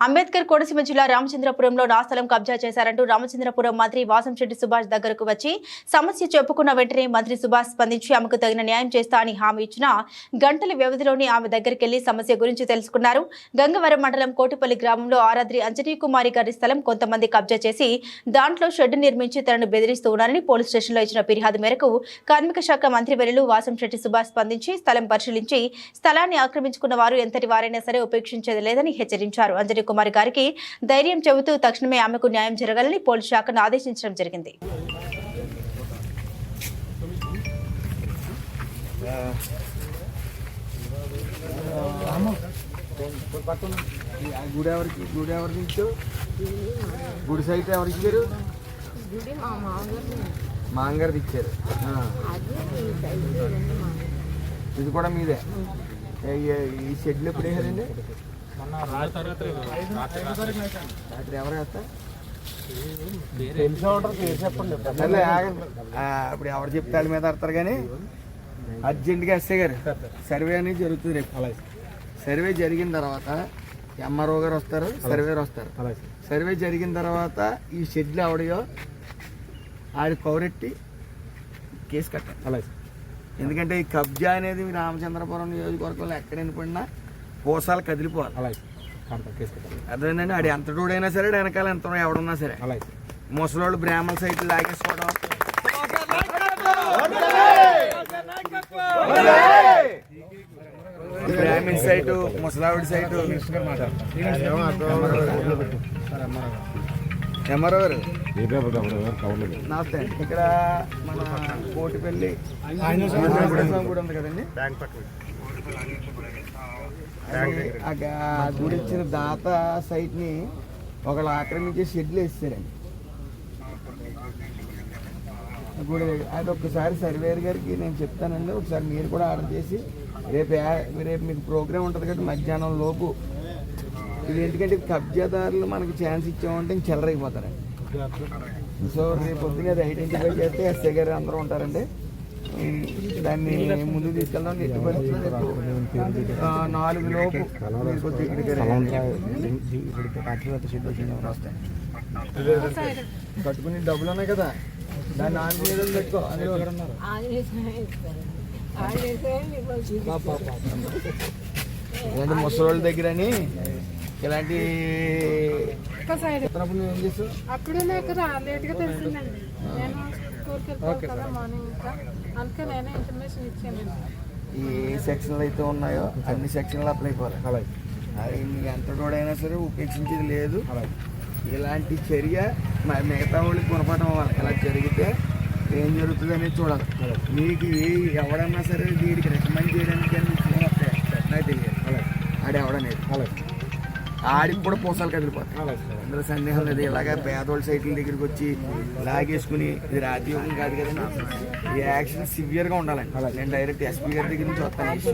అంబేద్కర్ కోనసీమ జిల్లా రామచంద్రపురంలో నా స్థలం కబ్జా చేశారంటూ రామచంద్రపురం మంత్రి వాసంశెట్టి సుభాష్ దగ్గరకు వచ్చి సమస్య చెప్పుకున్న వెంటనే మంత్రి సుభాష్ స్పందించి ఆమెకు తగిన న్యాయం చేస్తా అని హామీ ఇచ్చిన గంటల వ్యవధిలోనే ఆమె దగ్గరికెళ్ళి సమస్య గురించి తెలుసుకున్నారు. గంగవరం మండలం కోటిపల్లి గ్రామంలో ఆరాద్రి అంజనీ కుమారి గారి స్థలం కొంతమంది కబ్జా చేసి దాంట్లో షెడ్ నిర్మించి తనను బెదిరిస్తూ ఉన్నారని పోలీస్ స్టేషన్లో ఇచ్చిన ఫిర్యాదు మేరకు కార్మిక శాఖ మంత్రి వెలులు వాసంశెట్టి సుభాష్ స్పందించి స్థలం పరిశీలించి స్థలాన్ని ఆక్రమించుకున్న వారు ఎంతటి వారైనా సరే ఉపేక్షించేది లేదని హెచ్చరించారు. అంజనీ కుమార్ గారికి ధైర్యం చెబుతూ తక్షణమే ఆమెకు న్యాయం జరగాలని పోలీస్ శాఖను ఆదేశించడం జరిగింది. గుడి ఎవరికి గుడి ఎవరికి ఇచ్చావు గుడి సైట్ ఎవరికి ఇచ్చారు ఇది కూడా మీదే. ఈ షెడ్లు ఎప్పుడు వేసారండి? రాత్రి ఎవరు వేస్తా. ఆ, ఇప్పుడు ఎవరు చెప్తే మీద ఆడతారు కానీ అర్జెంటుగా ఎస్ఐ గారు. సర్వే అనేది జరుగుతుంది రేపు. సర్వే జరిగిన తర్వాత ఎంఆర్ఓ గారు వస్తారు సర్వేర్ వస్తారు. సర్వే జరిగిన తర్వాత ఈ షెడ్లు ఎవడయో ఆడి కౌరెట్టి కేసు కట్టాలి. ఎందుకంటే ఈ కబ్జా అనేది మీ రామచంద్రపురం నియోజకవర్గంలో ఎక్కడ వినపడినా కోసాలు కదిలిపోవాలి. అర్థమైందండి ఆడు ఎంత డూడైనా సరే వెనకాల ఎంత ఎవడున్నా సరే. ముసలోళ్ళు బ్రాహ్మణ సైట్ లాగేసుకోవడం. బ్రాహ్మణ్ సైటు ముసలావిడి సైటు ఎంఆర్ఓ గారు నమస్తే. అండి ఇక్కడ మన కోటిపల్లి గుడి ఉంది కదండి? గుడి ఇచ్చిన దాత సైట్ని ఒకళ్ళు ఆక్రమించి షెడ్లు వేస్తారండి. గుడి. అది ఒక్కసారి సర్వేర్ గారికి నేను చెప్తానండి. ఒకసారి మీరు కూడా ఆర్డర్ చేసి రేపు రేపు మీకు ప్రోగ్రామ్ ఉంటుంది కదా మధ్యాహ్నం లోపు ఇది ఎందుకంటే కబ్జాదారులు మనకి ఛాన్స్ ఇచ్చామంటే ఇంక చిల్లరైపోతారండి సో రేపు పొద్దున అది ఐడెంటిఫై చేస్తే ఎస్ఐ గారు అందరూ ఉంటారండి. దాన్ని ముందుకు తీసుకెళ్దాం ఎట్టి ఆ, నాలుగు లోపు. కట్టుకుని డబ్బులు ఉన్నాయి కదా. దాన్ని నాలుగు మీద పెట్టుకో. ఇలాంటి ముసలోళ్ళ దగ్గరని? ఇలాంటి నువ్వు ఏం చేస్తావు అప్పుడు నాకు లేట్గా తెలిసిందండి. నేను స్కూల్కి వెళ్తాను కదా మార్నింగ్ ఇంకా. అందుకే నేనే ఇన్ఫర్మేషన్ ఇచ్చాను. ఈ సెక్షన్లు అయితే ఉన్నాయో అన్ని సెక్షన్లు అప్లై అయిపోవాలి అది మీకు ఎంత తోడైనా సరే ఉపేక్షించేది లేదు. ఇలాంటి చర్య మ- మిగతా వాళ్ళకి గుణపాఠం అవ్వాలి. ఇలా జరిగితే ఏం జరుగుతుంది అనేది చూడాలి. మీకు ఏ ఎవడన్నా సరే వీడికి రికమెండ్ చేయడానికి వస్తాయి నాకు తెలియదు ఆడు ఎవడనేది. ఆడికి కూడా పూసాలు కదిలిపోతాయి అందులో సందేహం లేదు. ఇలాగ పేదోళ్ళ సైకిల్ దగ్గరికి వచ్చి లాగేసుకుని ఇది రాజయోగం కాదు కదండి. ఈ యాక్షన్ సివియర్గా ఉండాలండి. నేను డైరెక్ట్ ఎస్పీ గారి దగ్గర నుంచి వస్తాను.